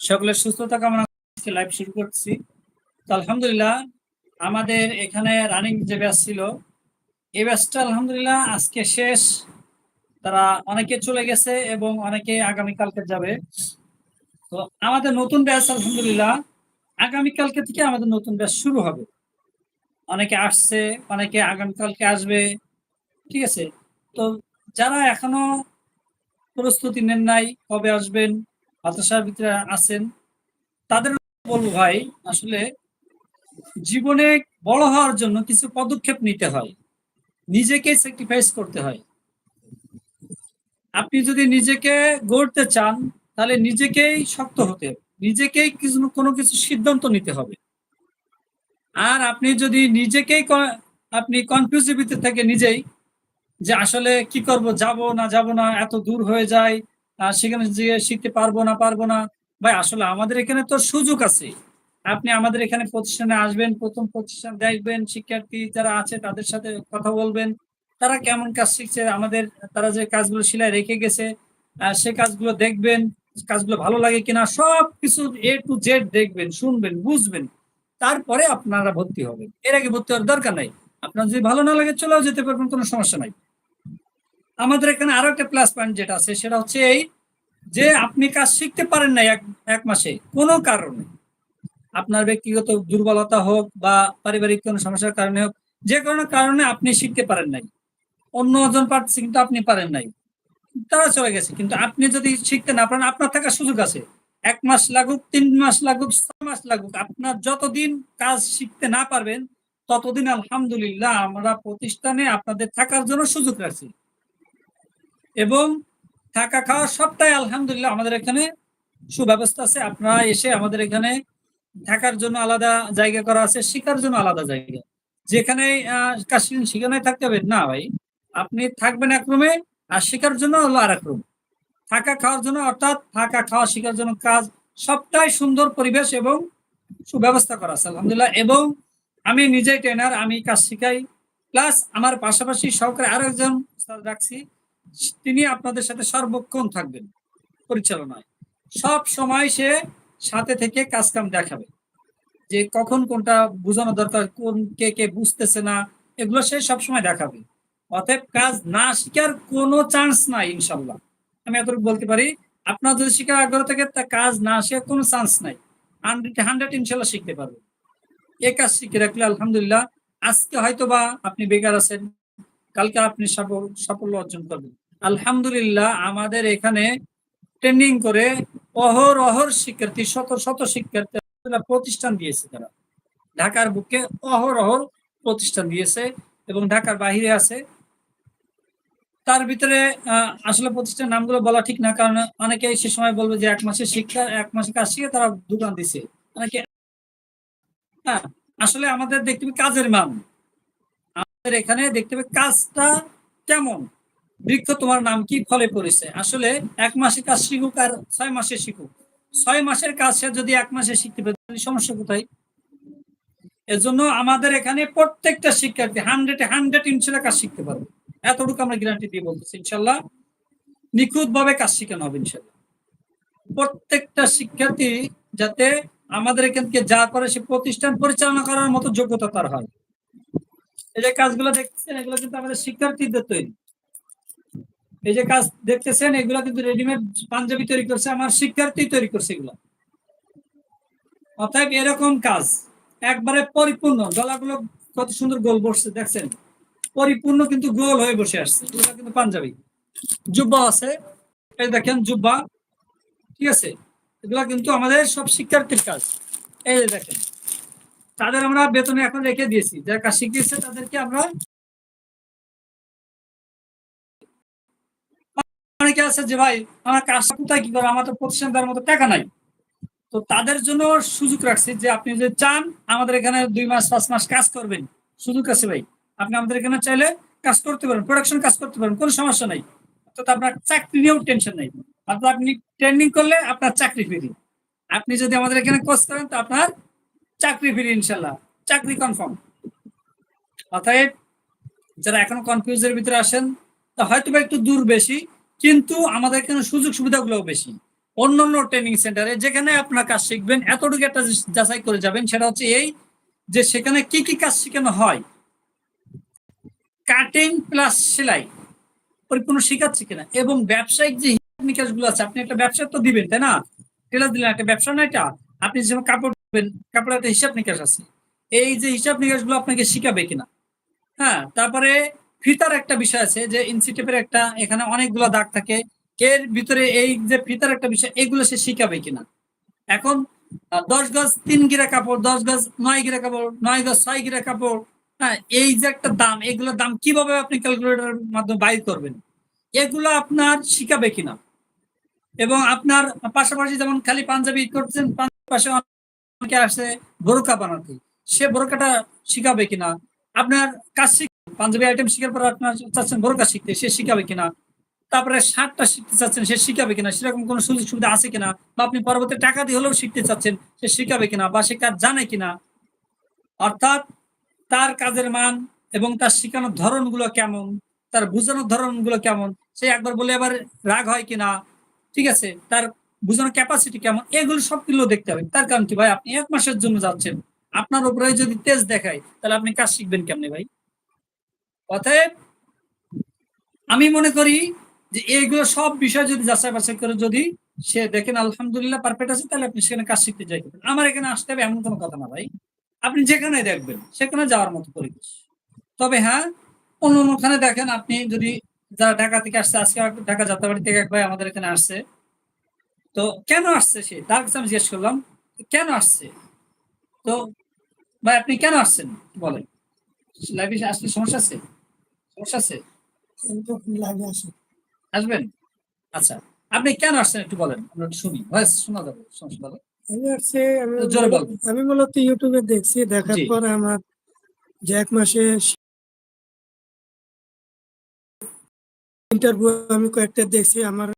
সকলের সুস্থতা কামনা করছি লাইভ শুরু করছি। তো আলহামদুলিল্লাহ, আমাদের এখানে রানিং যে ব্যাচ ছিল, এই ব্যাচটা আলহামদুলিল্লাহ আজকে শেষ। তারা অনেকে চলে গেছে এবং অনেকে আগামীকালকে যাবে। তো আমাদের নতুন ব্যাচ আলহামদুলিল্লাহ, আগামীকালকে থেকে আমাদের নতুন ব্যাচ শুরু হবে। অনেকে আসছে, অনেকে আগামীকালকে আসবে, ঠিক আছে? তো যারা এখনও প্রস্তুতি নেন নাই, কবে আসবেন? হতাশার ভিতরে আছেন, তাদের বলব ভাই, আসলে জীবনে বড় হওয়ার জন্য কিছু পদক্ষেপ নিতে হয়। নিজেকে স্যাক্রিফাইস করতে হয়। আপনি যদি নিজেকে গড়তে চান, তাহলে নিজেকেই শক্ত হতে হবে। নিজেকেই কিছু, কোনো কিছু সিদ্ধান্ত নিতে হবে। আর আপনি যদি নিজেকেই আপনি কনফিউজের ভিতরে থেকে নিজেই যে আসলে কি করব, যাব না যাব না, এত দূর হয়ে যায় সেখানে গিয়ে শিখতে পারব না পারব না। ভাই, আসলে আমাদের এখানে তো সুযোগ আছে। আপনি আমাদের এখানে প্রতিষ্ঠানে আসবেন, প্রথম প্রতিষ্ঠান দেখবেন, শিক্ষার্থী যারা আছে তাদের সাথে কথা বলবেন। তারা কেমন কাজ শিখছে, আমাদের, তারা যে কাজগুলো শিলায় রেখে গেছে সে কাজগুলো দেখবেন, কাজগুলো ভালো লাগে কিনা সব কিছু এ টু জেড দেখবেন, শুনবেন, বুঝবেন। তারপরে আপনারা ভর্তি হবেন। এর আগে ভর্তি হওয়ার দরকার নাই। আপনার যদি ভালো না লাগে চলেও যেতে পারবেন, কোনো সমস্যা নাই। আমাদের এখানে আরও একটা প্লাস পয়েন্ট যেটা আছে, সেটা হচ্ছে এই যে আপনি কাজ শিখতে পারেন না এক মাসে, কোনো কারণে। আপনার ব্যক্তিগত দুর্বলতা হোক বা পারিবারিক কোনো সমস্যার কারণে হোক, যে কোনো কারণে আপনি শিখতে পারেন নাই। অন্য জন পারছে কিন্তু আপনি পারেন নাই। তারা চলে গেছে, কিন্তু আপনি যদি শিখতে না পারেন, আপনার থাকার সুযোগ আছে। এক মাস লাগুক, তিন মাস লাগুক, ছয় মাস লাগুক, আপনার যতদিন কাজ শিখতে না পারবেন, ততদিন আলহামদুলিল্লাহ আমরা প্রতিষ্ঠানে আপনাদের থাকার জন্য সুযোগ রাখছি। এবং থাকা খাওয়া সবটাই আলহামদুলিল্লাহ আমাদের এখানে সুব্যবস্থা আছে। আপনারা এসে আমাদের এখানে থাকার জন্য আলাদা জায়গা করা আছে শেখার জন্য আলাদা জায়গা। যেখানে কাজ সেখানে থাকতে হবে? না ভাই। আপনি থাকবেন এক রুমে, আর শেখার জন্য হলো আর এক রুম। থাকা খাওয়ার জন্য, অর্থাৎ থাকা খাওয়া শেখার জন্য কাজ, সবটাই সুন্দর পরিবেশ এবং সুব্যবস্থা করা আছে, আলহামদুলিল্লাহ। এবং আমি নিজেই ট্রেনার আমি কাজ শিখাই। প্লাস আমার পাশাপাশি সহকারে আরেকজন রাখছি। তিনি আপনাদের সাথে সর্বক্ষণ থাকবেন পরিচালনায়। সব সময় সে সাথে থেকে কাজ কাম দেখাবে। যে কখন কোনটা বোঝানো দরকার, কোন কে কে বুঝতেছে না, এগুলো সে সবসময় দেখাবে। অতএব কাজ না শিখার কোনো চান্স নাই ইনশাল্লাহ আমি এতটুকু বলতে পারি, আপনার যদি শিখার আগ্রহ থাকে, তা কাজ না শেখার কোনো চান্স নাই। হান্ড্রেড হান্ড্রেড ইনশাল্লাহ শিখতে পারবে এ কাজ শিখে রাখলে আলহামদুলিল্লাহ, আজকে হয়তো বা আপনি বেকার আছেন কালকে আপনি সফল- সাফল্য অর্জন করবেন। আলহামদুলিল্লাহ, আমাদের এখানে ট্রেনিং করে অহর অহর শিক্ষার্থী, শত শত শিক্ষার্থী প্রতিষ্ঠান দিয়েছে তারা। ঢাকার বুকে অহর অহর প্রতিষ্ঠান দিয়েছে এবং ঢাকার বাহিরে আছে। তার ভিতরে আসলে প্রতিষ্ঠানের নামগুলো বলা ঠিক না, কারণ অনেকে সে সময় বলবে যে এক মাসের শিক্ষা, এক মাসের কাজ শিখে তারা দোকান দিছে। অনেকে হ্যাঁ আসলে আমাদের দেখতে কাজের মান। এখানে দেখতে হবে কাজটা কেমন? বৃক্ষ তোমার নাম কি? ফলে পড়েছে। আসলে এক মাসে কাজ শিখুক আর ছয় মাসে শিখুক। ছয় মাসের কাজ সে যদি এক মাসে শিখতে পারে সমস্যা কোথায়? এজন্য আমাদের এখানে প্রত্যেকটা শিক্ষার্থী হান্ড্রেড হান্ড্রেড ইনশাল্লাহ কাজ শিখতে পারবে। এতটুকু আমরা গ্যারান্টি দিয়ে বলতেছি, ইনশাল্লাহ নিখুঁত ভাবে কাজ শেখানো হবে, ইনশাল্লাহ। প্রত্যেকটা শিক্ষার্থী যাতে আমাদের এখান থেকে যা করে সে প্রতিষ্ঠান পরিচালনা করার মতো যোগ্যতা তার হয়। এই যে কাজগুলো দেখতেছেন, এগুলো কিন্তু আমাদের শিক্ষার্থীদের তৈরি। এই যে কাজ দেখতেছেন, এগুলো কিন্তু রেডিমেড পাঞ্জাবি তৈরি করছে, আমার শিক্ষার্থী তৈরি করছে এগুলো। অতএব এরকম কাজ, একবারে পরিপূর্ণ। গলাগুলো কত সুন্দর গোল বসছে, দেখছেন? পরিপূর্ণ কিন্তু গোল হয়ে বসে আসছে। এগুলো কিন্তু পাঞ্জাবি। জুব্বা আছে। এই দেখেন জুব্বা। ঠিক আছে? এগুলা কিন্তু আমাদের সব শিক্ষার্থীর কাজ। এই দেখেন। তাদের আমরা বেতনে এখন রেখে দিয়েছি। যারা কাজ শিখিয়েছে তাদেরকে আমরা অনেকে আছে যে, ভাই, আমার কাজটা কোথায়? কি করব? আমার তো প্রতিষ্ঠান মতো টাকা নাই। তো তাদের জন্য সুযোগ রাখছি যে, আপনি যদি চান, আমাদের এখানে দুই মাস, পাঁচ মাস কাজ করবেন। সুযোগ আছে, ভাই। আপনি আমাদের এখানে চাইলে কাজ করতে পারেন প্রোডাকশন কাজ করতে পারেন, কোনো সমস্যা নাই। তো আপনার চাকরি নিয়েও টেনশন নাই। অর্থাৎ আপনি ট্রেনিং করলে আপনার চাকরি ফ্রি। আপনি যদি আমাদের এখানে কোর্স করেন, তো আপনার চাকরি ফ্রি ইনশাল্লাহ চাকরি কনফার্ম অতএব, যারা এখনও কনফিউজের ভিতরে আসেন, তা হয়তো বা একটু দূর বেশি, কিন্তু আমাদের এখানে সুযোগ সুবিধাগুলো বেশি। অন্য অন্য ট্রেনিং সেন্টারে যেখানে আপনার কাজ শিখবেন, এতটুকু একটা যাচাই করে যাবেন, সেটা হচ্ছে এই যে সেখানে কি কি কাজ শেখানো হয়। কাটিং প্লাস সেলাই, পরিপূর্ণ শেখাচ্ছে কিনা, এবং ব্যবসায়িক যে হিসাব নিকাশগুলো আছে, আপনি একটা ব্যবসা তো দিবেন, তাই না? টেলার দিলেন, একটা ব্যবসা না এটা। আপনি যেমন কাপড় দিবেন একটা হিসাব নিকাশ আছে। এই যে হিসাব নিকাশগুলো আপনাকে শিখাবে কিনা? হ্যাঁ তারপরে ফিতার একটা বিষয় আছে যে ইনসিটিভের একটা এখানে অনেকগুলো দাগ থাকে। এর ভিতরে এই যে ফিতার একটা বিষয়, এগুলো সে শিখাবে কিনা? এখন দশ গজ তিন গিরা কাপড়, দশ গজ নয় গিরা কাপড়, নয় গজ ছয় গিরা কাপড় হ্যাঁ এই যে একটা দাম, এগুলোর দাম কীভাবে আপনি ক্যালকুলেটরের মাধ্যমে বাইর করবেন? এগুলো আপনার শিখাবে কিনা? এবং আপনার পাশাপাশি যেমন খালি পাঞ্জাবি করছেন পাশে অনেকে আসে? বোরকা বানাতে। সে বোরকাটা শিখাবে কিনা? আপনার কাজ পাঞ্জাবি আইটেম শিখার পর আপনার চাচ্ছেন বোরকা শিখতে, সে শিখাবে কিনা? তারপরে শার্টটা শিখতে চাচ্ছেন, সে শিখাবে কিনা? সেরকম কোনো সুযোগ সুবিধা আছে কিনা? বা আপনি পরবর্তী টাকা দিয়ে হলেও শিখতে চাচ্ছেন, সে শিখাবে কিনা? বা সে কাজ জানে কিনা? অর্থাৎ তার কাজের মান এবং তার শেখানোর ধরনগুলো কেমন? তার বোঝানোর ধরনগুলো কেমন? সে একবার বলে আবার রাগ হয় কিনা? ঠিক আছে? তার বোঝানোর ক্যাপাসিটি কেমন? এগুলো সবগুলো দেখতে হবে। তার কারণ কি ভাই? আপনি এক মাসের জন্য যাচ্ছেন। আপনার উপরে যদি তেজ দেখায়, তাহলে আপনি কাজ শিখবেন কেমনে ভাই? অতএব আমি মনে করি যে এইগুলো সব বিষয় যদি যাচাই বাছাই করে যদি সে দেখেন আলহামদুলিল্লাহ পারফেক্ট আছে, তাহলে আপনি সেখানে কাজ শিখতে যাইতে আমার এখানে আসতে হবে এমন কোনো কথা না ভাই। আপনি যেখানে দেখবেন, সেখানে যাওয়ার মতো পরিবেশ। তবে হ্যাঁ অন্য অন্যখানে দেখেন আপনি যদি যারা ঢাকা থেকে আসছে, আজকে ঢাকা যাত্রাবাড়ি থেকে এক ভাই আমাদের এখানে আসছে। তো কেন আসছে সে? তার কাছে আমি জিজ্ঞেস করলাম কেন আসছে? তো ভাই আপনি কেন আসছেন? বলেন। লাইফে আসলে সমস্যা আছে? সমস্যা আছে? আসবেন? আচ্ছা আপনি কেন আসছেন একটু বলেন আমরা শুনি। ভয়েস শোনা যাবে সমস্যা বলেন। আমি মূলত ইউটিউবে দেখছি দেখার। পর আমার যে এক মাসে ইন্টারভিউ আমি কয়েকটা দেখছি আমার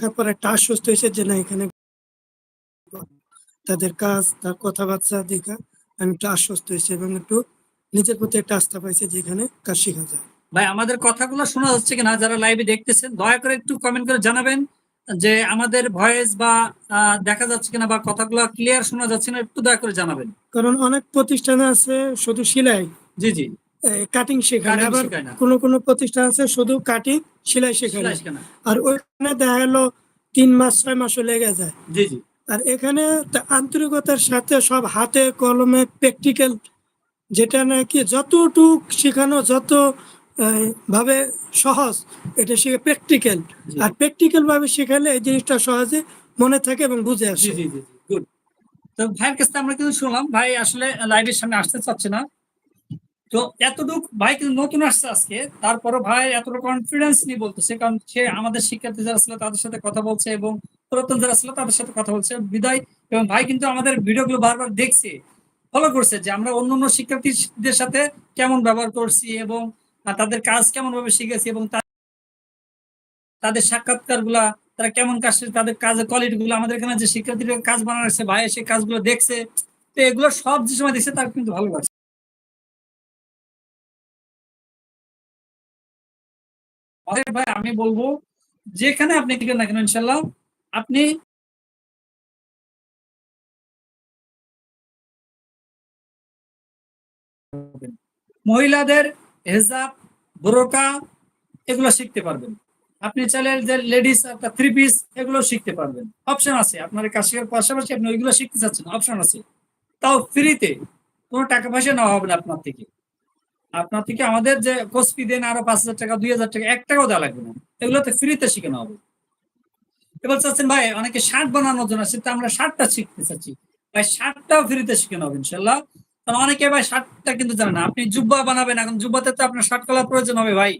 দেখার পর একটা আশ্বস্ত হয়েছে যে না এখানে তাদের কাজ তার কথাবার্তা দেখা আমি একটু আশ্বস্ত হয়েছে এবং একটু নিজের প্রতি একটা আস্থা পাইছে যে এখানে কাজ শেখা যায়। ভাই আমাদের কথাগুলো শোনা যাচ্ছে কিনা যারা লাইভে দেখতেছেন দয়া করে একটু কমেন্ট করে জানাবেন যে আমাদের ভয়েস বা দেখা যাচ্ছে কিনা বা কথাগুলো ক্লিয়ার শোনা যাচ্ছে না একটু দয়া করে জানাবেন। কারণ অনেক প্রতিষ্ঠান আছে শুধু সেলাই। জি জি। কাটিং শেখায় আবার। কোনো কোনো প্রতিষ্ঠান আছে শুধু কাটিং সেলাই শেখায়। আর ওইখানে দেখা গেলো তিন মাস ছয় মাসও লেগে যায়। জি জি। আর এখানে আন্তরিকতার সাথে সব হাতে কলমে প্র্যাকটিক্যাল যেটা নাকি যতটুক শেখানো যত ভাবে সহজ এটা শিখে প্র্যাকটিক্যাল আর প্র্যাকটিক্যাল ভাবে শেখালে এই জিনিসটা সহজে মনে থাকে এবং বুঝে জি আসে। জি জি গুড তো ভাইয়ের কাছে আমরা কিন্তু শুনলাম। ভাই আসলে লাইভের সামনে আসতে চাচ্ছে না। তো এতটুক ভাই কিন্তু নতুন আসছে আজকে। তারপরে ভাই এতটুকু কনফিডেন্স নিয়ে বলতেছে, কারণ সে আমাদের শিক্ষার্থী যারা ছিল তাদের সাথে কথা বলছে এবং পুরাতন যারা ছিল তাদের সাথে কথা বলছে। বিদায়। এবং ভাই কিন্তু আমাদের ভিডিওগুলো বারবার দেখছে ফলো করছে যে আমরা অন্য অন্য শিক্ষার্থীদের সাথে কেমন ব্যবহার করছি এবং তাদের কাজ কেমন ভাবে শিখেছি এবং তাদের সাক্ষাৎকারগুলা তারা কেমন কাজ তাদের কাজের কোয়ালিটি গুলো আমাদের এখানে যে শিক্ষার্থীরা কাজ বানাচ্ছে ভাই সেই কাজগুলো দেখছে। তো এগুলো সব যে সময় দেখছে তার কিন্তু ভালো লাগছে। ভাই, আমি বলব, যেখানে আপনি টিকেন না কেন ইনশাল্লাহ আপনি মহিলাদের হেজাব, বোরকা, এগুলো শিখতে পারবেন। আপনি চাইলে যে লেডিস একটা থ্রি পিস এগুলো শিখতে পারবেন। অপশন আছে, আপনার এই পাশাপাশি আপনি ওইগুলো শিখতে চাচ্ছেন অপশন আছে। তাও ফ্রিতে কোনো টাকা পয়সা নেওয়া হবে না আপনার থেকে। আপনার থেকে আমাদের যে কোর্স ফি দেন আরও পাঁচ হাজার টাকা, দুই হাজার টাকা, এক টাকাও দেওয়া লাগবে না। এগুলোতে ফ্রিতে শিখানো হবে। এবার চাচ্ছেন, ভাই, অনেকে শার্ট বানানোর জন্য তো আমরা শার্টটা শিখতে চাচ্ছি। ভাই, শার্টটাও ফ্রিতে শিখানো হবে ইনশাল্লাহ কারণ অনেকে, ভাই, শার্টটা কিন্তু জানে না। আপনি জুব্বা বানাবেন, এখন জুব্বাতে তো আপনার শার্ট কালার প্রয়োজন হবে, ভাই।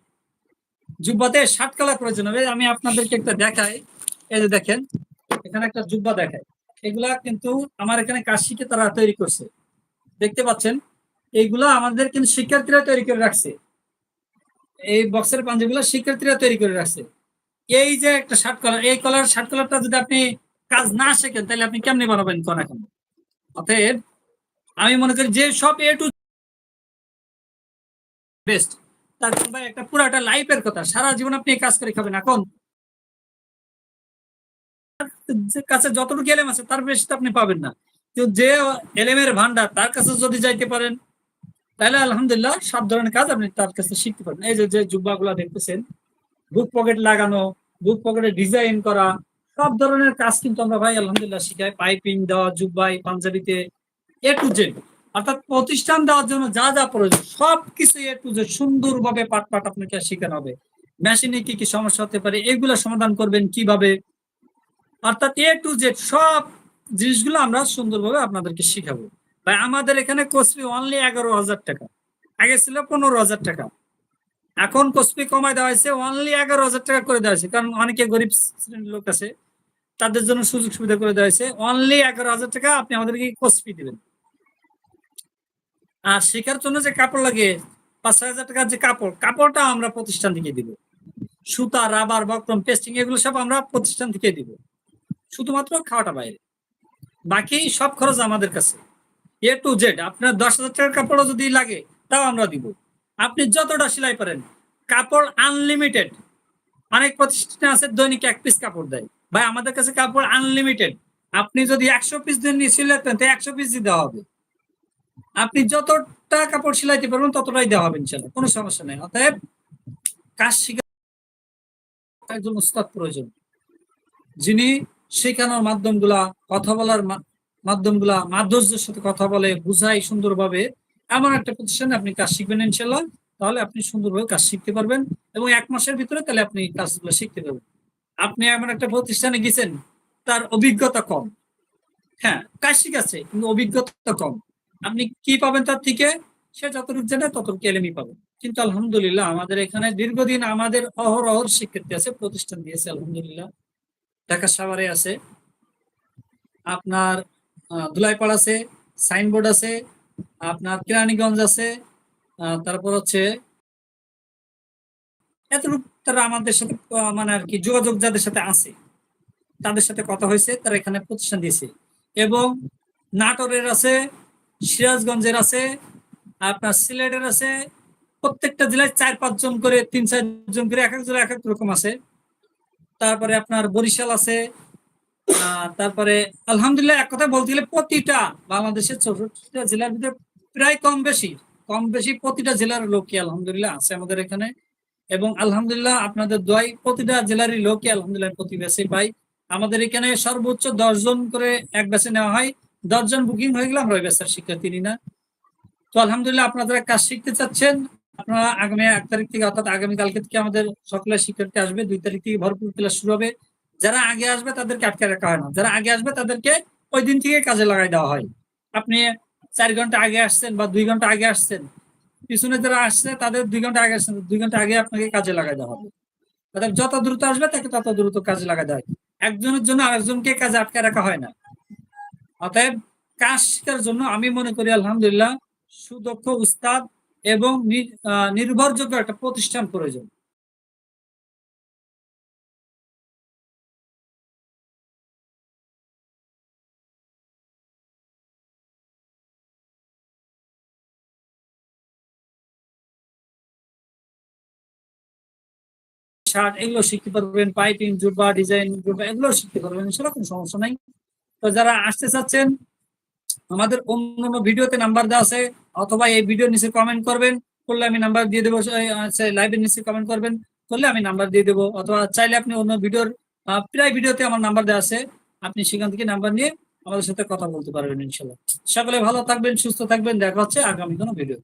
জুব্বাতে শার্ট কালার প্রয়োজন হবে। আমি আপনাদেরকে একটা দেখাই। এই যে দেখেন, এখানে একটা জুব্বা দেখায় এগুলা কিন্তু আমার এখানে কাজ শিখে তারা তৈরি করছে। দেখতে পাচ্ছেন? এইগুলা আমাদের কিন্তু শিক্ষার্থীরা তৈরি করে রাখছে। এই বক্সের পাঞ্জাবিগুলো শিক্ষার্থীরা তৈরি করে রাখছে। এই যে একটা শার্ট কলার এই কলার শার্ট কলারটা যদি আপনি কাজ না শেখেন, তাহলে আপনি কেমনি বানাবেন কোন এখন? অতএব আমি মনে করি যে সব এ টু বেস্ট তার ভাই একটা পুরো একটা লাইফের কথা। সারা জীবন আপনি কাজ করে খাবেন। এখন কাছে যতটুকু এলেম আছে, তার বেশি তো আপনি পাবেন না। যে এলেমের ভান্ডার তার কাছে যদি যাইতে পারেন তাহলে আলহামদুলিল্লাহ, সব ধরনের কাজ আপনি তার কাছে শিখতে পারবেন। এই যে যে জুব্বাগুলা দেখতেছেন, বুক পকেট লাগানো, বুক পকেটে ডিজাইন করা, সব ধরনের কাজ কিন্তু আমরা ভাই আলহামদুলিল্লাহ শিখাই। পাইপিং দেওয়া জুব্বাই পাঞ্জাবিতে এ টু জেড অর্থাৎ প্রতিষ্ঠান দেওয়ার জন্য যা যা প্রয়োজন সব কিছু এ টু জেড সুন্দরভাবে পাট পাট আপনাকে শেখানো হবে। মেশিনে কি কি সমস্যা হতে পারে, এগুলো সমাধান করবেন কীভাবে? অর্থাৎ এ টু জেড সব জিনিসগুলো আমরা সুন্দরভাবে আপনাদেরকে শিখাবো। ভাই, আমাদের এখানে কোর্সফি অনলি এগারো হাজার টাকা, আগে ছিল পনেরো হাজার টাকা। এখন কোর্সফি কমায় দেওয়া হয়েছে অনলি এগারো হাজার টাকা করে দেওয়া হয়েছে। কারণ অনেকে গরিব শ্রেণির লোক আছে, তাদের জন্য সুযোগ সুবিধা করে দেওয়া হয়েছে। অনলি এগারো হাজার টাকা আপনি আমাদেরকে কোর্সফি দিবেন। আর শেখার জন্য যে কাপড় লাগে, পাঁচ ছয় হাজার টাকার যে কাপড়, কাপড়টা আমরা প্রতিষ্ঠান থেকে দিব। সুতা, রাবার, বক্রম, পেস্টিং, এগুলো সব আমরা প্রতিষ্ঠান থেকে দিব। শুধুমাত্র খাওয়াটা বাইরে। বাকি সব খরচ আমাদের কাছে। এ টু জেড আপনার দশ হাজার টাকার কাপড়ও যদি লাগে, তাও আমরা দিব। আপনি যতটা সেলাই পারেন কাপড় আনলিমিটেড অনেক প্রতিষ্ঠানে আছে দৈনিক এক পিস কাপড় দেয়। ভাই, আমাদের কাছে কাপড় আনলিমিটেড আপনি যদি একশো পিস নিয়ে সিলাতেন তো একশো পিস দেওয়া হবে। আপনি যতটা কাপড় সেলাইতে পারবেন, ততটাই দেওয়া হবে ইনশাল্লাহ কোনো সমস্যা নেই। অতএব, কাজ শিখা একজন উস্তাদ প্রয়োজন। যিনি শেখানোর মাধ্যমগুলা, কথা বলার মাধ্যমগুলা মাধুর্যের সাথে কথা বলে বুঝাই সুন্দরভাবে, এমন একটা প্রতিষ্ঠানে আপনি কাজ শিখবেন ইনশাল্লাহ তাহলে আপনি সুন্দরভাবে কাজ শিখতে পারবেন এবং এক মাসের ভিতরে তাহলে আপনি কাজগুলো শিখতে পারবেন। আপনি এমন একটা প্রতিষ্ঠানে গেছেন, তার অভিজ্ঞতা কম। হ্যাঁ কাজ শিখাচ্ছে, কিন্তু অভিজ্ঞতা কম। আপনি কি পাবেন তার থেকে? সে যতটুকু জানে ততটুকু এলেমি পাবেন কিন্তু আলহামদুলিল্লাহ আমাদের এখানে দীর্ঘদিন আমাদের অহরহর শিক্ষার্থী আছে, প্রতিষ্ঠান দিয়েছে, আলহামদুলিল্লাহ। ঢাকা সাভারে আছে। আপনার ধুলাইপাড় আছে সাইনবোর্ড আছে, আপনার কেরানীগঞ্জ আছে তারপর হচ্ছে এতটুকু তারা আমাদের সাথে মানে আর কি যোগাযোগ যাদের সাথে আছে, তাদের সাথে কথা হয়েছে, তারা এখানে প্রতিষ্ঠান দিয়েছে। এবং নাটোরের আছে, সিরাজগঞ্জের আছে, আপনার সিলেটের আছে, প্রত্যেকটা জেলায় চার পাঁচজন করে, তিন চারজন করে এক এক জেলায় এক এক রকম আছে। তারপরে আপনার বরিশাল আছে তারপরে আলহামদুলিল্লাহ এক কথা বলতে গেলে প্রতিটা বাংলাদেশের চৌষট্টিটা জেলার ভিতরে প্রায় কম বেশি কম বেশি প্রতিটা জেলার লোকই আলহামদুলিল্লাহ আছে আমাদের এখানে। এবং আলহামদুলিল্লাহ আপনাদের দোয়াই প্রতিটা জেলারই লোকই আলহামদুলিল্লাহ প্রতি ব্যাচে পাই। আমাদের এখানে সর্বোচ্চ দশজন করে এক ব্যাচে নেওয়া হয়। দশজন বুকিং হয়ে গেলে আমরা ব্যাচের শিক্ষার্থী না। তো আলহামদুলিল্লাহ আপনারা কাজ শিখতে চাচ্ছেন, আপনারা আগামী এক তারিখ থেকে, অর্থাৎ আগামী কালকে থেকে আমাদের সকলের শিক্ষার্থী আসবে। দুই তারিখ থেকে ভরপুর ক্লাস শুরু হবে। যারা আগে আসবে তাদেরকে আটকে রাখা হয় না। যারা আগে আসবে তাদেরকে ওই দিন থেকে কাজে লাগাই দেওয়া হয়। আপনি চার ঘণ্টা আগে আসছেন বা দুই ঘণ্টা আগে আসছেন, পিছনে যারা আসছে তাদের দুই ঘণ্টা আগে আসছেন, দুই ঘণ্টা আগে আপনাকে কাজে লাগাই দেওয়া হবে। অর্থাৎ যত দ্রুত আসবে তাকে তত দ্রুত কাজে লাগা দেওয়া হয়। একজনের জন্য আরেকজনকে কাজে আটকে রাখা হয় না। অতএব কাজ শেখার জন্য আমি মনে করি, আলহামদুলিল্লাহ, সুদক্ষ উস্তাদ এবং নির্ভরযোগ্য একটা প্রতিষ্ঠান প্রয়োজন। শার্ট এগুলো শিখতে পারবেন পাইপিং জুব্বা ডিজাইন জুব্বা, এগুলো শিখতে পারবেন, সেরকম সমস্যা নাই। তো যারা আসতে চাচ্ছেন, আমাদের অন্য অন্য ভিডিওতে নাম্বার দেওয়া আছে, অথবা এই ভিডিও নিচে কমেন্ট করবেন, করলে আমি নাম্বার দিয়ে দেবো লাইভের নিচে কমেন্ট করবেন, করলে আমি নাম্বার দিয়ে দেবো, অথবা চাইলে আপনি অন্য ভিডিওর প্রায় ভিডিওতে আমার নাম্বার দেওয়া আছে, আপনি সেখান থেকে নাম্বার নিয়ে আমাদের সাথে কথা বলতে পারবেন ইনশাল্লাহ সকলে ভালো থাকবেন, সুস্থ থাকবেন, দেখা হচ্ছে আগামী কোনো ভিডিও